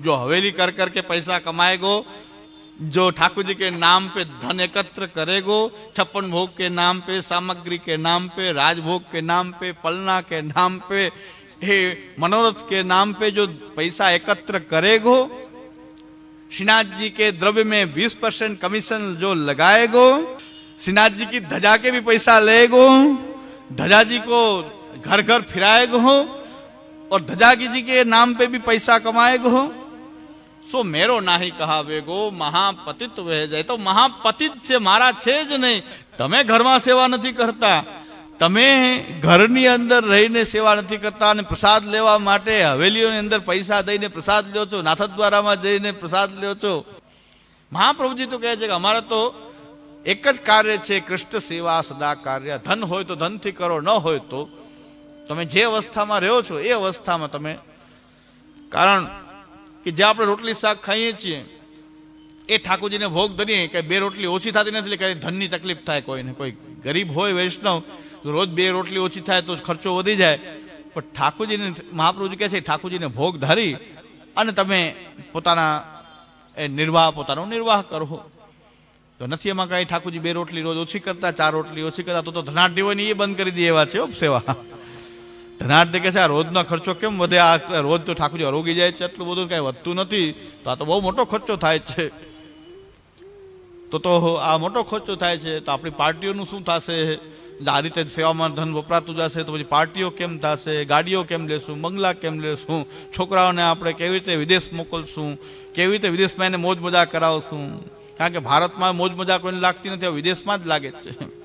जो हवेली कर कर के पैसा कमाएगो, जो ठाकुर जी के नाम पे धन एकत्र करेगो, छप्पन भोग के नाम पे, सामग्री के नाम पे, राजभोग के नाम पे, पलना के नाम पे, हे मनोरथ के नाम पे जो पैसा एकत्र करेगो श्रीनाथ जी के द्रव्य में 20 परसेंट कमीशन जो लगाएगो श्रीनाथ जी की ध्वजा के भी पैसा लेगो, ध्वजा जी को घर घर फिराएगो और ध्वजा जी के नाम पे भी पैसा कमाएगो સો મેરો નાહી કહાવેગો મહાપતિત વહે જાય તો મહાપતિત છે મારા છે જ નહીં તમે ઘરમાં સેવા નથી કરતા તમે ઘરની અંદર રહીને સેવા નથી કરતા અને પ્રસાદ લેવા માટે હવેલીઓની અંદર પૈસા દઈને પ્રસાદ લ્યો છો નાથદ્વારામાં જઈને પ્રસાદ લ્યો છો મહાપ્રભુજી તો કહે છે કે અમારે તો એક જ કાર્ય છે કૃષ્ણ સેવા સદા કાર્ય ધન હોય તો ધનથી કરો ન હોય તો તમે જે અવસ્થામાં રહ્યો છો, એ અવસ્થામાં તમે. કારણ કે જે આપણે રોટલી શાક ખાઈએ છીએ, એ ઠાકોરજીને ભોગ ધરીએ, કે બે રોટલી ઓછી થતી નથી, એટલે કે ધનની તકલીફ થાય કોઈને. કોઈ ગરીબ હોય, વૈષ્ણવ રોજ બે રોટલી ઓછી થાય, તો ખર્ચો વધી જાય. પણ ઠાકોરજીને, મહાપ્રભુજી કહે છે, ઠાકોરજીને ભોગ ધરી અને તમે પોતાના, એ નિર્વાહ, પોતાનો નિર્વાહ કરો. તો નથી એમાં કાંઈ ઠાકોરજી બે રોટલી રોજ ઓછી કરતા, ચાર રોટલી ઓછી કરતા, તો ધનાઢ્ય હોય ને એ બંધ કરી દે એવા છે સેવા. ધનાઢ્ય કે છે, આ રોજનો ખર્ચો કેમ વધે? આ રોજ તો ઠાકોરજી અરોગી જાય છે, એટલું બધું કાંઈ વધતું નથી. તો આ તો બહુ મોટો ખર્ચો થાય છે. તો તો આ મોટો ખર્ચો થાય છે, તો આપણી પાર્ટીઓનું શું થશે? આ રીતે સેવામાં ધન વપરાતું જશે, તો પછી પાર્ટીઓ કેમ થશે? ગાડીઓ કેમ લેશું? બંગલા કેમ લેશું? છોકરાઓને આપણે કેવી રીતે વિદેશ મોકલશું? કેવી રીતે વિદેશમાં એને મોજ મજા કરાવશું? કારણ કે ભારતમાં મોજ મજા કોઈને લાગતી નથી વિદેશમાં જ લાગે છે.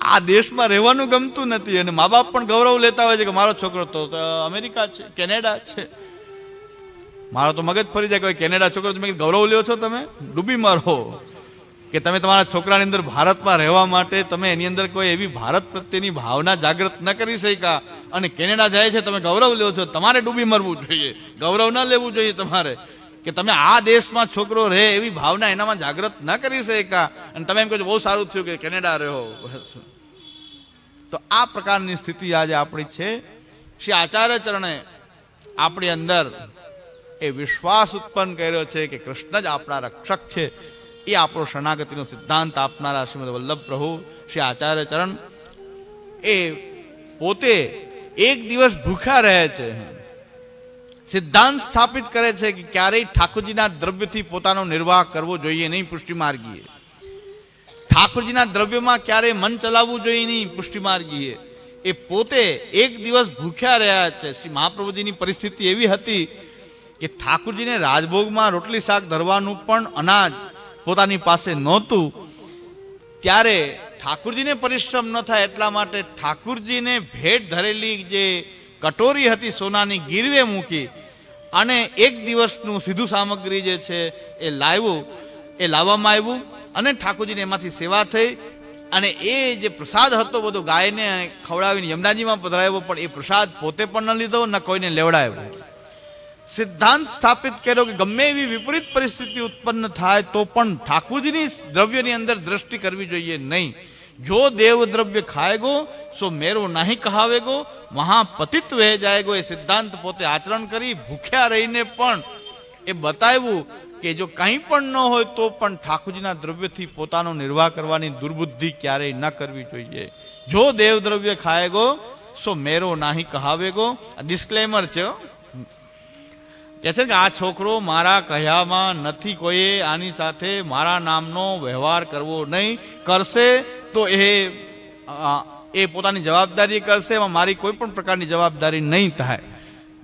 આ દેશમાં રહેવાનું ગમતું નથી અને મા બાપ પણ ગૌરવ લેતા હોય છે કે મારો છોકરો તો અમેરિકા છે, કેનેડા છે. મારો તો મગજ ફરી જાય કે કેનેડા છોકરો, તમે ગૌરવ લ્યો છો તમે? ડૂબી મારો. કે તમે તમારા છોકરાની અંદર ભારતમાં રહેવા માટે તમે એની અંદર કોઈ એવી ભારત પ્રત્યેની ભાવના જાગૃત ન કરી શક્યા. અને કેનેડા જાય છે, તમે ગૌરવ લ્યો છો. તમારે ડૂબી મરવું જોઈએ. ગૌરવ ન લેવું જોઈએ તમારે. કે તમે આ દેશમાં છોકરો રહે એવી ભાવના એનામાં જાગૃત ન કરી શકા અને તમે એમ કહો બહુ સારું થયું કે કેનેડા રહ્યો. તો આ પ્રકારની સ્થિતિ આજે આપણી છે. શ્રી આચાર્ય ચરણે આપણી અંદર એ વિશ્વાસ ઉત્પન્ન કર્યો છે કે કૃષ્ણ જ આપણા રક્ષક છે. એ આપણો શરણાગતિનો સિદ્ધાંત આપનારા શ્રીમદ વલ્લભ પ્રભુ શ્રી આચાર્ય ચરણ એ પોતે એક દિવસ ભૂખ્યા રહે છે. સિદ્ધાંત સ્થાપિત કરે છે કે ક્યારેય ઠાકોરજીના દ્રવ્યથી પોતાનો નિર્વાહ કરવો જોઈએ નહીં, પુષ્ટિમાર્ગીએ. ઠાકોરજીના દ્રવ્યમાં ક્યારેય મન ચલાવવું જોઈએ નહીં, પુષ્ટિમાર્ગીએ. એ પોતે એક દિવસ ભૂખ્યા રહ્યા છે. શ્રી મહાપ્રભુજીની પરિસ્થિતિ એવી હતી કે ઠાકોરજીને રાજભોગમાં રોટલી શાક ધરવાનું પણ અનાજ પોતાની પાસે નહોતું. ત્યારે ઠાકુરજીને પરિશ્રમ ન થાય એટલા માટે ઠાકુરજીને ભેટ ધરેલી જે કટોરી હતી સોનાની ગીરવે મૂકી અને એક દિવસનું સીધું સામગ્રી જે છે એ લાવ્યું, એ લાવવામાં આવ્યું અને ઠાકોરજીને એમાંથી સેવા થઈ અને એ જે પ્રસાદ હતો બધો ગાયને ખવડાવીને યમુનાજીમાં પધરાવ્યો, પણ એ પ્રસાદ પોતે પણ ન લીધો, ન કોઈને લેવડાવ્યો. સિદ્ધાંત સ્થાપિત કર્યો કે ગમે એવી વિપરીત પરિસ્થિતિ ઉત્પન્ન થાય તો પણ ઠાકોરજીની દ્રવ્યની અંદર દ્રષ્ટિ કરવી જોઈએ નહીં. જો દેવ દ્રવ્ય ખાએગો સો મેરો નહીં કહાવેગો, મહાપતિત વહે જાયગો, એ સિદ્ધાંત પોતે આચરણ કરી ભૂખ્યા રહીને પણ એ બતાવ્યું કે જો કંઈ પણ ન હોય તો પણ ઠાકોરજીના દ્રવ્યથી પોતાનો નિર્વાહ કરવાની દુર્બુદ્ધિ ક્યારેય ન કરવી જોઈએ જો દેવ દ્રવ્ય ખાએગો સો મેરો નાહી કહાવેગો ડિસ્ક્લેમર છે. કે છે કે આ છોકરો મારા કહ્યામાં નથી કોઈએ આની સાથે મારા નામનો વ્યવહાર કરવો નહીં, કરશે તો એ એ પોતાની જવાબદારી કરશે, એમાં મારી કોઈ પણ પ્રકારની જવાબદારી નહીં થાય.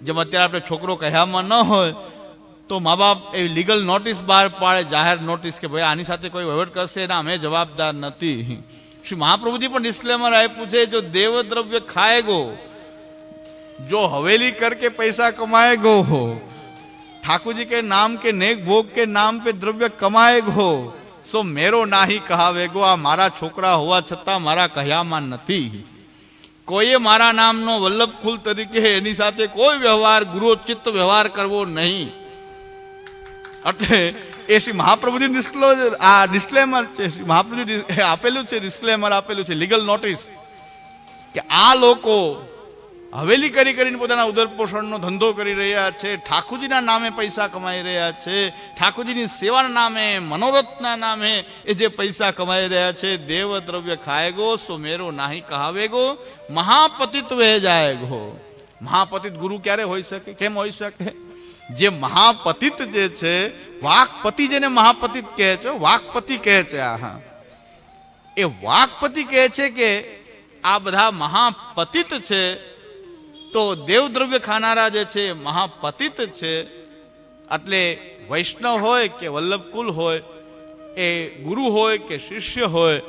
જેમ અત્યારે આપણે છોકરો કહ્યામાં ન હોય, તો મા બાપ એ લીગલ નોટિસ બહાર પાડે, જાહેર નોટિસ કે ભાઈ આની સાથે કોઈ વહીવટ કરશે એના અમે જવાબદાર નથી. શ્રી મહાપ્રભુજી પણ ડિસ્ક્લેમર આપ્યું છે, જો દેવદ્રવ્ય ખાય ગો, જો હવેલી કરકે પૈસા કમાય ગો ठाकुर जी के नाम के नेक भोग के नाम पे द्रव्य कमाएगो સો મેરો નાહી કહાવેગો આ મારા છોકરા હોવા છતાં મારા કહ્યામાં નથી કોઈએ મારા નામનો વલ્લભ કુલ તરીકે એની સાથે કોઈ વ્યવહાર ગુરુચિત્ત વ્યવહાર કરવો નહીં એટલે એ શ્રી મહાપ્રભુજી ડિસ્ક્લોઝર આ ડિસ્ક્લેમર છે શ્રી મહાપ્રભુજી આપેલું છે ડિસ્ક્લેમર આપેલું છે લીગલ નોટિસ કે આ લોકો હવેલી કરી કરીને પોતાના ઉદરપોષણનો ધંધો કરી રહ્યા છે, ઠાકોરજીના નામે પૈસા કમાઈ રહ્યા છે, ઠાકોરજીની સેવાના નામે, મનોરથના નામે એ જે પૈસા કમાઈ રહ્યા છે દેવ દ્રવ્ય ખાએગો ગો મેરો નાહી કહાવેગો મહાપતિત વહે જાયગો. મહાપતિત ગુરુ ક્યારે હોઈ શકે? કેમ હોઈ શકે? જે મહાપતિત જે છે, વાકપતિ જેને મહાપતિત કહે છે, વાકપતિ કહે છે આ હા એ વાકપતિ કહે છે કે આ બધા મહાપતિત છે તો દેવદ્રવ્ય ખાનારા જે છે, મહાપતિત છે, એટલે વૈષ્ણવ હોય કે વલ્લભકુલ હોય, એ ગુરુ હોય કે શિષ્ય હોય,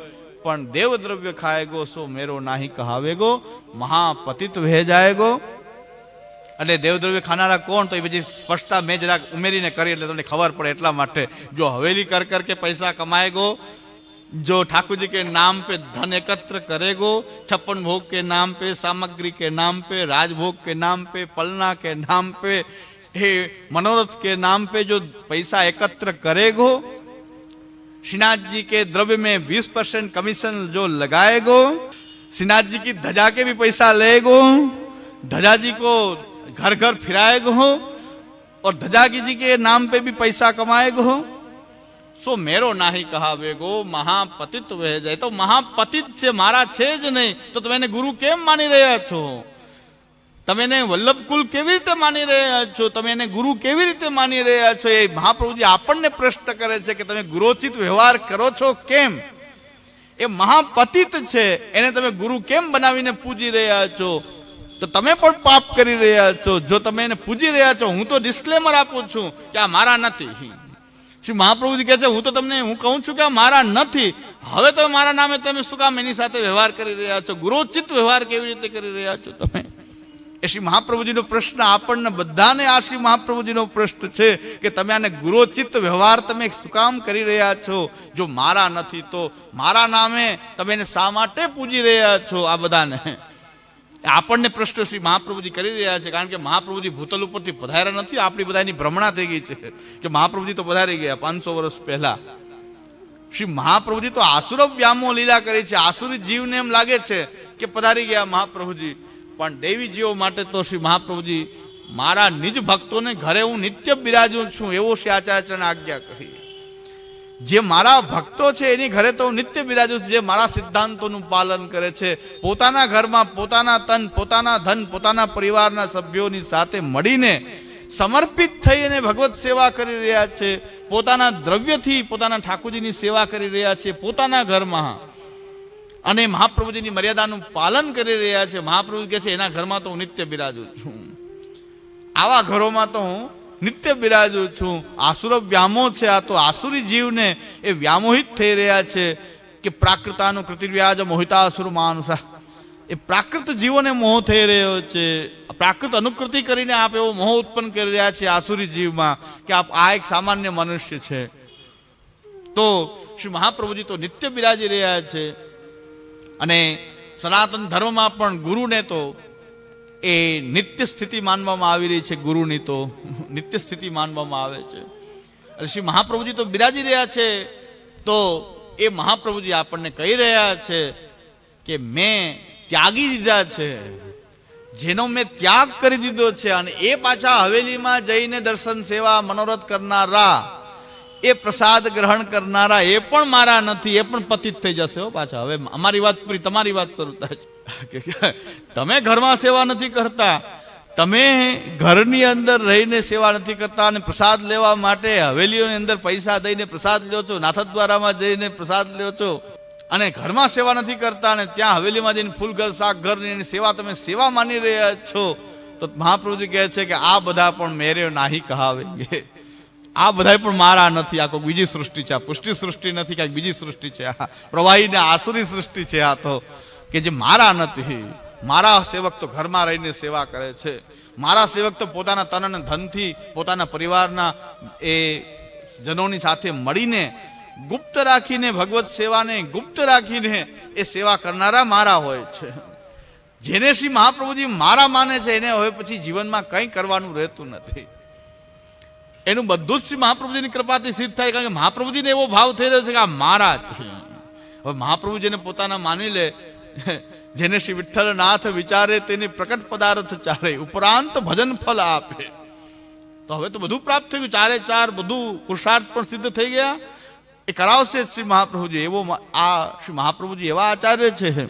પણ દેવદ્રવ્ય ખાએગો સો મેરો નાહી કહાવેગો મહાપતિત વહે જાયગો એટલે દેવદ્રવ્ય ખાનારા કોણ? તો એ બધી સ્પષ્ટતા મેં જરાક ઉમેરીને કરી, એટલે તમને ખબર પડે એટલા માટે. જો હવેલી કર કર કે પૈસા કમાएगो जो ठाकुर जी के नाम पे धन एकत्र करेगो, छप्पन भोग के नाम पे, सामग्री के नाम पे, राजभोग के नाम पे, पलना के नाम पे, हे मनोरथ के नाम पे जो पैसा एकत्र करेगो, श्रीनाथ जी के द्रव्य में 20 परसेंट कमीशन जो लगाएगो, श्रीनाथ जी की ध्वजा के भी पैसा लेगो, ध्वजा जी को घर घर फिराएगो, और ध्वजा जी के नाम पे भी पैसा कमाएगो। સો મેરો નાહી કહાવેગો મહાપતિત વહે જાય. તો મહાપતિત છે, મારા છે જ નહીં. તો તમે એને ગુરુ કેમ માની રહ્યા છો? તમે એને વલ્લભકુલ કેવી રીતે માની રહ્યા છો? તમે એને ગુરુ કેવી રીતે માની રહ્યા છો? એ મહાપ્રભુજી આપણને પ્રશ્ન કરે છે કે તમે ગુરોચિત વ્યવહાર કરો છો કેમ? એ મહાપતિત છે, એને તમે ગુરુ કેમ બનાવીને પૂજી રહ્યા છો? તો તમે પણ પાપ કરી રહ્યા છો. જો તમે એને પૂજી રહ્યા છો, હું તો ડિસ્ક્લેમર આપું છું કે આ મારા નથી. શ્રી મહાપ્રભુજી કહે છે, હું તો તમને હું કહું છું કે મારા નથી. હવે તો મારા નામે તમે શું કામ એની સાથે વ્યવહાર કરી રહ્યા છો? ગુરોચિત વ્યવહાર કેવી રીતે કરી રહ્યા છો તમે? એ શ્રી મહાપ્રભુજીનો પ્રશ્ન આપણને બધાને આ શ્રી મહાપ્રભુજીનો પ્રશ્ન છે કે તમે આને ગુરોચિત વ્યવહાર તમે શું કામ કરી રહ્યા છો? જો મારા નથી તો મારા નામે તમે એને શા માટે પૂજી રહ્યા છો આ બધાને? આપણને પ્રશ્ન શ્રી મહાપ્રભુજી કરી રહ્યા છે, કારણ કે મહાપ્રભુજી ભૂતલ ઉપરથી પધાર્યા નથી, આપણી બધાની ભ્રમણા થઈ ગઈ છે કે મહાપ્રભુજી તો પધારી ગયા પાંચસો વર્ષ પહેલા. શ્રી મહાપ્રભુજી તો આસુર વ્યામો લીલા કરી છે, આસુરી જીવને એમ લાગે છે કે પધારી ગયા મહાપ્રભુજી. પણ દેવી જીવો માટે તો શ્રી મહાપ્રભુજી, મારા નિજ ભક્તોને ઘરે હું નિત્ય બિરાજું છું, એવો શ્રી આચાર્યને આજ્ઞા કહી. જે મારા ભક્તો છે, એની ઘરે તો હું નિત્ય બિરાજું છું. જે મારા સિદ્ધાંતોનું પાલન કરે છે, પોતાના ઘરમાં પોતાના તન, પોતાના ધન, પોતાના પરિવારના સભ્યોની સાથે મળીને સમર્પિત થઈ અને ભગવત સેવા કરી રહ્યા છે, પોતાના દ્રવ્યથી પોતાના ઠાકોરજીની સેવા કરી રહ્યા છે, પોતાના ઘરમાં. અને મહાપ્રભુજીની મર્યાદાનું પાલન કરી રહ્યા છે. મહાપ્રભુ કહે છે, એના ઘરમાં તો હું નિત્ય બિરાજું છું. આવા ઘરોમાં તો હું નિત્ય બિરાજું છું. આસુર વ્યામો છે, આ તો આસુરી જીવને એ વ્યામોહિત થઈ રહ્યા છે કે પ્રાકૃતાનું કૃતિવ્યાજ મોહિતાસુર માનુષા. એ પ્રાકૃત જીવોને મોહ થઈ રહ્યો છે. પ્રાકૃત અનુકૃતિ કરીને આપ એવો મોહ ઉત્પન્ન કરી રહ્યા છે આસુરી જીવમાં કે આપ આ એક સામાન્ય મનુષ્ય છે. તો શ્રી મહાપ્રભુજી તો નિત્ય બિરાજી રહ્યા છે. અને સનાતન ધર્મમાં પણ ગુરુને તો એ નિત્ય સ્થિતિ માનવામાં આવી રહી છે ગુરુની તો. નિત્ય સ્થિતિ માનવામાં આવે છે. એટલે શ્રી મહાપ્રભુજી તો બિરાજી રહ્યા છે. તો એ મહાપ્રભુજી આપણને કહી રહ્યા છે કે મેં ત્યાગી દીધા છે. જેનો મેં ત્યાગ કરી દીધો છે અને એ પાછા હવેલીમાં જઈને દર્શન સેવા મનોરથ કરનારા, એ પ્રસાદ ગ્રહણ કરનારા એ પણ મારા નથી, એ પણ પતિત થઈ જશે હો પાછા. હવે અમારી વાત પૂરી તમારી વાત શરૂ થાય છે. તમે ઘરમાં સેવા નથી કરતા, તમે ઘરની અંદર રહીને સેવા નથી કરતા અને પ્રસાદ લેવા માટે હવેલીઓની અંદર પૈસા દઈને પ્રસાદ લ્યો છો, નાથદ્વારામાં જઈને પ્રસાદ લ્યો છો, અને ઘરમાં સેવા નથી કરતા અને ત્યાં હવેલીમાં જઈને ફૂલ ઘર, શાક ઘરની સેવા તમે સેવા માની રહ્યા છો, તો મહાપ્રભુજી કહે છે કે આ બધા પણ મેરે નાહી કહાવેંગે. આ બધા પણ મારા નથી, આ કોઈ બીજી સૃષ્ટિ છે, આ પુષ્ટિ સૃષ્ટિ નથી, ક્યાંક બીજી સૃષ્ટિ છે, આ પ્રવાહીને આસુરી સૃષ્ટિ છે આ તો. કે જે મારા નથી, મારા સેવક તો ઘરમાં રહીને સેવા કરે છે. મારા સેવક તો પોતાના તન ધનથી, પોતાના પરિવારના એ જનોની સાથે મળીને ગુપ્ત રાખીને, ભગવત સેવાને ગુપ્ત રાખીને એ સેવા કરનારા મારા હોય છે. જેને શ્રી મહાપ્રભુજી મારા માને છે, એને હવે પછી જીવનમાં કંઈ કરવાનું રહેતું નથી. એનું બધું જ શ્રી મહાપ્રભુજીની કૃપાથી સિદ્ધ થાય, કારણ કે મહાપ્રભુજીને એવો ભાવ થઈ રહ્યો છે કે આ મારા છે. હવે મહાપ્રભુજીને પોતાના માની લે જેને શ્રી વિઠ્ઠલનાથ વિચારે તેની પ્રકટ પદાર્થ ચારે ઉપરાંત ભજન ફલ આપે. તો હવે તો બધું પ્રાપ્ત થઈ ગયું ચારે ચાર બધું પુરુષાર્થ પણ સિદ્ધ થઈ ગયા. એ કરાવશે શ્રી મહાપ્રભુજી. એવો આ શ્રી મહાપ્રભુજી એવા આચાર્ય છે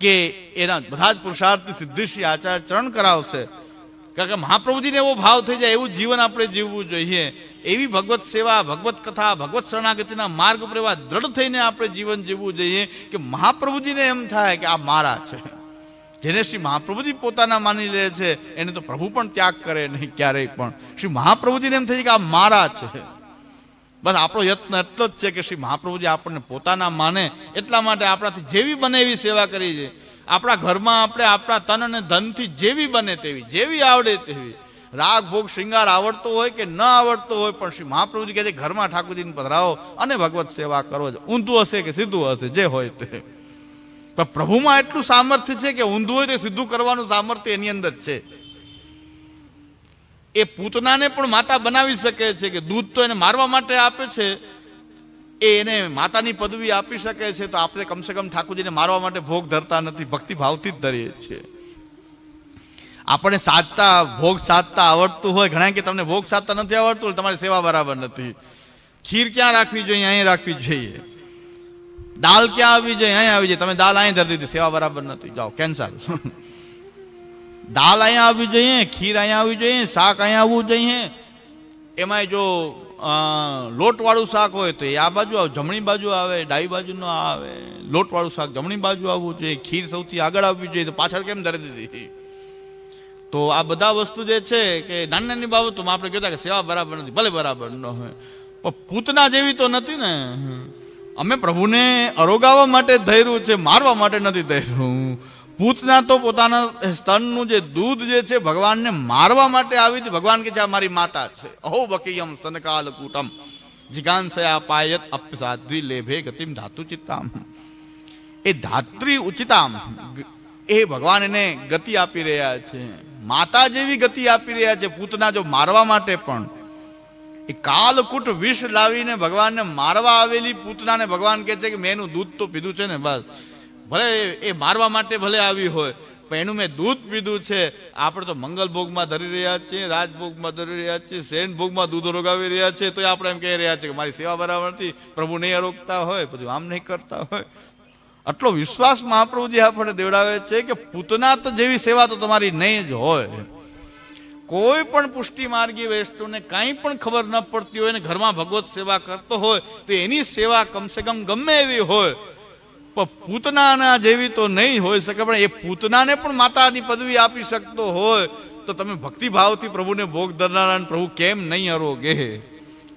કે એના બધા જ પુરુષાર્થની સિદ્ધિ શ્રી આચાર્ય ચરણ કરાવશે. કારણ કે મહાપ્રભુજીને એવો ભાવ થઈ જાય, એવું જીવન આપણે જીવવું જોઈએ. એવી ભગવત સેવા, ભગવત કથા, ભગવત શરણાગતિના માર્ગ પર એવા દ્રઢ થઈને આપણે જીવન જીવવું જોઈએ કે મહાપ્રભુજીને એમ થાય કે આ મારા છે. જેને શ્રી મહાપ્રભુજી પોતાના માની લે છે, એને તો પ્રભુ પણ ત્યાગ કરે નહીં ક્યારેય પણ. શ્રી મહાપ્રભુજીને એમ થાય કે આ મારા છે. બસ આપણો યત્ન એટલો જ છે કે શ્રી મહાપ્રભુજી આપણને પોતાના માને, એટલા માટે આપણાથી જેવી બને એવી સેવા કરી છે. આપણા ઘરમાં આપણે આપણા તન અને ધનથી જેવી બને તેવી, જેવી આવડે તેવી. રાગ, ભોગ, શૃંગાર આવડતો હોય કે ન આવડતો હોય, પણ શ્રી મહાપ્રભુજી કહે છે, ઘરમાં ઠાકોરજીને પધરાવો અને ભગવત સેવા કરો. જ. ઊંધું હશે કે સીધું હશે, જે હોય તે. પણ પ્રભુમાં એટલું સામર્થ્ય છે કે ઊંધું હોય તે સીધું કરવાનું સામર્થ્ય એની અંદર છે. એ પૂતનાને પણ માતા બનાવી શકે છે કે દૂધ તો એને મારવા માટે આપે છે એ એને માતાની પદવી આપી શકે છે તો આપણે કમસે કમ ઠાકોરજીને મારવા માટે ભોગ ધરતા નથી ભક્તિ ભાવથી જ ધરીએ છીએ. આપણે સાધતા ભોગ સાધતા આવડતું હોય, ઘણા કે તમને ભોગ સાધતા નથી આવડતું તમારી સેવા બરાબર નથી. ખીર ક્યાં રાખવી જોઈએ? અહીં રાખવી જોઈએ. દાલ ક્યાં આવવી જોઈએ? અહીં આવી જાય તમે દાલ અહીં ધરી દીધી, સેવા બરાબર નથી. જાઓ, કેન્સલ. દાલ અહીંયા આવવી જોઈએ, ખીર અહીંયા આવવી જોઈએ, શાક અહીંયા આવવું જોઈએ. એમાંય જો લોટવાળું શાક હોય તો એ આ બાજુ આવે, જમણી બાજુ આવે, ડાબી બાજુ ન આવે. લોટવાળું શાક જમણી બાજુ આવવું જોઈએ, ખીર સૌથી આગળ આવવી જોઈએ, તો પાછળ કેમ ધરી દીધી? તો આ બધા વસ્તુ જે છે કે નાની નાની બાબતોમાં આપણે કહેતા કે સેવા બરાબર નથી, ભલે બરાબર ન હોય. પણ પૂતના જેવી તો નથી ને. અમે પ્રભુને અરોગાવવા માટે ધૈર્યું છે, મારવા માટે નથી ધૈર્યું. પૂતના તો પોતાના સ્તનનું જે દૂધ જે છે ભગવાનને મારવા માટે આવી જ ભગવાન કે છે, આ મારી માતા છે. અહો વકીયમ સનકાલ કૂટમ જિગાંસયા પાયત અપસાધ્વી લેભે ગતિમ ધાતુ ચિત્તામ. એ ધાત્રી ઉચિતામ. એ ભગવાન એને ગતિ આપી રહ્યા છે. માતા જેવી ગતિ આપી રહ્યા છે પૂતના જો મારવા માટે પણ. એ કાલકૂટ વિષ લાવીને ભગવાનને મારવા આવેલી પૂતનાને ભગવાન કહે છે કે, મેં એનું દૂધ તો પીધું છે ને, બસ. ભલે એ મારવા માટે ભલે આવી હોય, પણ એનું મેં દૂધ પીધું છે. આપણે તો મંગલ ભોગમાં ધરી રહ્યા છીએ રાજભોગમાં ધરી રહ્યા છીએ, સેન ભોગમાં દૂધ રોગાવી રહ્યા છીએ. તો આપણે એમ કહી રહ્યા છીએ કે મારી સેવા બરાબર નથી પ્રભુ નહીં રોકતા હોય બધું આમ નહીં કરતા હોય. આટલો વિશ્વાસ મહાપ્રભુજી આપણને દેવડાવે છે કે પૂતના તો જેવી સેવા તો તમારી નહીં જ હોય. કોઈ પણ પુષ્ટિ માર્ગી વૈષ્ણવને કાંઈ પણ ખબર ન પડતી હોય ને ઘરમાં ભગવત સેવા કરતો હોય, તો એની સેવા કમસે કમ ગમે એવી હોય. પણ પૂતનાના જેવી તો નહીં હોઈ શકે, પણ એ પૂતનાને પણ માતાની પદવી આપી શકતો હોય, તો તમે ભક્તિભાવથી પ્રભુને ભોગ ધરનારા પ્રભુ કેમ નહીં અરોગે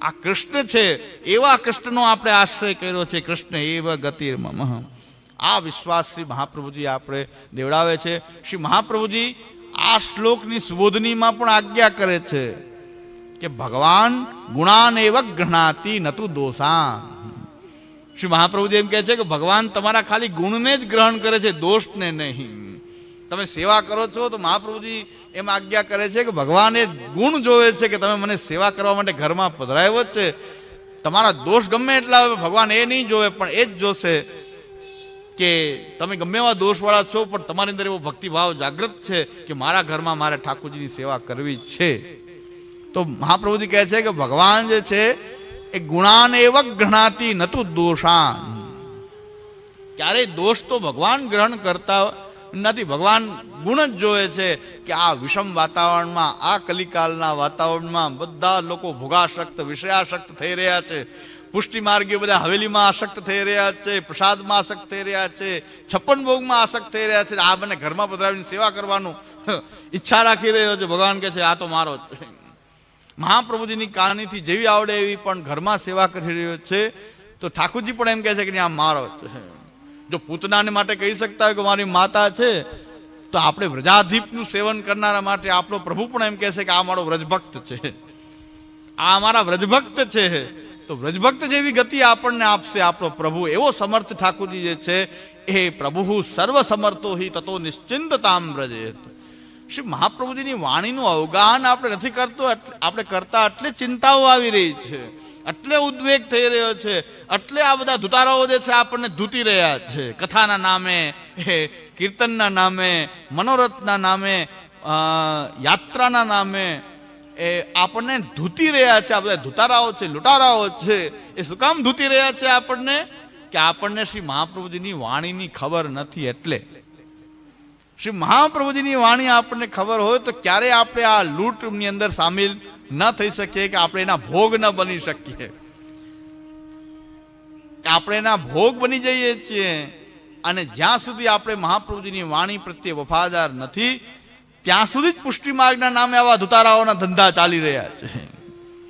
આ કૃષ્ણ છે, એવા કૃષ્ણનો આપણે આશ્રય કર્યો છે, કૃષ્ણ એવા ગતિર્મમ આ વિશ્વાસ શ્રી મહાપ્રભુજી આપણે દેવડાવે છે. શ્રી મહાપ્રભુજી આ શ્લોકની સુબોધનીમાં પણ આજ્ઞા કરે છે કે ભગવાન ગુણાન એવ ગણાતી નતું દોષાન. શ્રી મહાપ્રભુજી એમ કહે છે કે ભગવાન તમારા ખાલી ગુણને જ ગ્રહણ કરે છે, દોષને નહીં. તમે સેવા કરો છો તો મહાપ્રભુજી એમ આજ્ઞા કરે છે કે ભગવાન એ ગુણ જોવે છે કે તમે મને સેવા કરવા માટે ઘરમાં પધરાયો જ છે. તમારા દોષ ગમે એટલા હોય, ભગવાન એ નહીં જોવે, પણ એ જ જોશે કે તમે ગમે એવા દોષવાળા છો, પણ તમારી અંદર એવો ભક્તિભાવ જાગૃત છે કે મારા ઘરમાં મારે ઠાકોરજીની સેવા કરવી છે. તો મહાપ્રભુજી કહે છે કે ભગવાન જે છે એ ગુણાન એવ ગણાતી નતું દોષાન. ક્યારેય દોષ તો ભગવાન ગ્રહણ કરતા નથી, ભગવાન ગુણ જ જોવે છે કે આ વિષમ વાતાવરણમાં, આ કલિકાલના વાતાવરણમાં બધા લોકો ભોગાશક્ત, વિષયાશક્ત થઈ રહ્યા છે. પુષ્ટિ માર્ગીઓ બધા હવેલીમાં આસક્ત થઈ રહ્યા છે, પ્રસાદમાં આસક્ત થઈ રહ્યા છે, છપ્પન ભોગમાં આસક્ત થઈ રહ્યા છે. આ મને ઘરમાં પધરાવીને સેવા કરવાનું ઈચ્છા રાખી રહ્યો છે. ભગવાન કહે છે, આ તો મારો છે. મહાપ્રભુજીની કારણીથી જેવી આવડે એવી પણ ઘરમાં સેવા કરી રહ્યો છે, તો ઠાકોરજી પણ એમ કહે છે કે આ મારો છે. જો પૂતનાને માટે કહી શકતા હોય કે મારી માતા છે તો આપણે વ્રજાધીપનું સેવન કરનારા માટે આપણો પ્રભુ પણ એમ કહેશે કે આ મારો વ્રજભક્ત છે આ અમારા વ્રજભક્ત છે. તો વ્રજભક્ત જેવી ગતિ આપણને આપશે આપણો પ્રભુ. એવો સમર્થ ઠાકોરજી જે છે, એ પ્રભુ સર્વ સમર્થો હિ તતો નિશ્ચિંતતામ વ્રજેત. શ્રી મહાપ્રભુજીની વાણીનું અવગાહન આપણે નથી કરતો આપણે કરતા એટલે ચિંતાઓ આવી રહી છે. એટલે ઉદ્વેગ થઈ રહ્યો છે. એટલે આ બધા ધુતારાઓ જે છે આપણને ધૂતી રહ્યા છે. કથાના નામે કીર્તનના નામે, મનોરથના નામે યાત્રાના નામે, એ આપણને ધૂતી રહ્યા છે. આ બધા ધુતારાઓ છે, લૂંટારાઓ છે. એ શું કામ ધૂતી રહ્યા છે આપણને? કે આપણને શ્રી મહાપ્રભુજીની વાણીની ખબર નથી એટલે. શ્રી મહાપ્રભુજીની વાણી આપણને ખબર હોય તો ક્યારે આપણે આ લૂંટની અંદર સામેલ ન થઈ શકીએ કે આપણે એના ભોગ ન બની શકીએ? આપણે એના ભોગ બની જઈએ છીએ અને જ્યાં સુધી આપણે મહાપ્રભુજીની વાણી પ્રત્યે વફાદાર નથી, ત્યાં સુધી જ પુષ્ટિ માર્ગના નામે આવા ધુતારાઓના ધંધા ચાલી રહ્યા છે.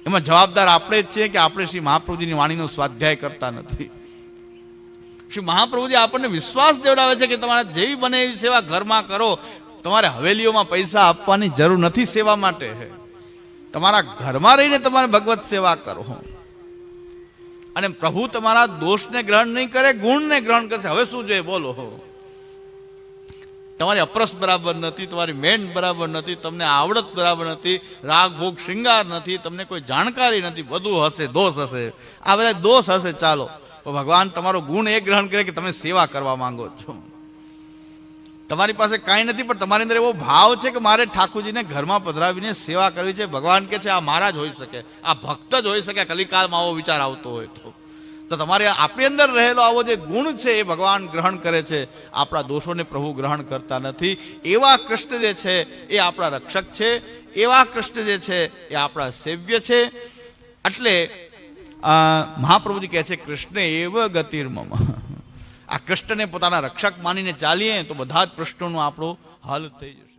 એમાં જવાબદાર આપણે જ છીએ કે આપણે શ્રી મહાપ્રભુજીની વાણીનો સ્વાધ્યાય કરતા નથી. શ્રી મહાપ્રભુજી આપણને વિશ્વાસ દેવડાવે છે કે તમારે જેવી બને એવી સેવા ઘરમાં કરો. તમારે હવેલીઓમાં પૈસા આપવાની જરૂર નથી સેવા માટે. તમારા ઘરમાં રહીને તમારે ભગવત સેવા કરો. અને પ્રભુ તમારા દોષને ગ્રહણ નહીં કરે, ગુણને ગ્રહણ કરશે. હવે શું જોઈએ? બોલો. તમારી અપરસ બરાબર નથી, તમારી મેન બરાબર નથી, તમને આવડત બરાબર નથી, રાગ, ભોગ, શૃંગાર નથી, તમને કોઈ જાણકારી નથી, બધું હશે, દોષ હશે. આ બધા દોષ હશે, ચાલો. ભગવાન, તમારો ગુણ એ ગ્રહણ કરે કે તમે સેવા કરવા માંગો છો. તમારી પાસે કાંઈ નથી, પણ તમારી અંદર એવો ભાવ છે કે મારે ઠાકોરજીને ઘરમાં પધરાવીને સેવા કરવી છે. ભગવાન કે છે, આ મારા જ હોઈ શકે, આ ભક્ત જ હોઈ શકે કલિકાલમાં આવો વિચાર આવતો હોય તો. તો તમારે આપણી અંદર રહેલો આવો જે ગુણ છે એ ભગવાન ગ્રહણ કરે છે. આપણા દોષોને પ્રભુ ગ્રહણ કરતા નથી. એવા કૃષ્ણ જે છે, એ આપણા રક્ષક છે. એવા કૃષ્ણ જે છે, એ આપણા સેવ્ય છે. એટલે મહાપ્રભુજી કહે છે, કૃષ્ણ એવ ગતિર્મમ આ કૃષ્ણને પોતાના રક્ષક માનીને ચાલીએ તો બધા જ પ્રશ્નોનો આપણો હલ થઈ જશે.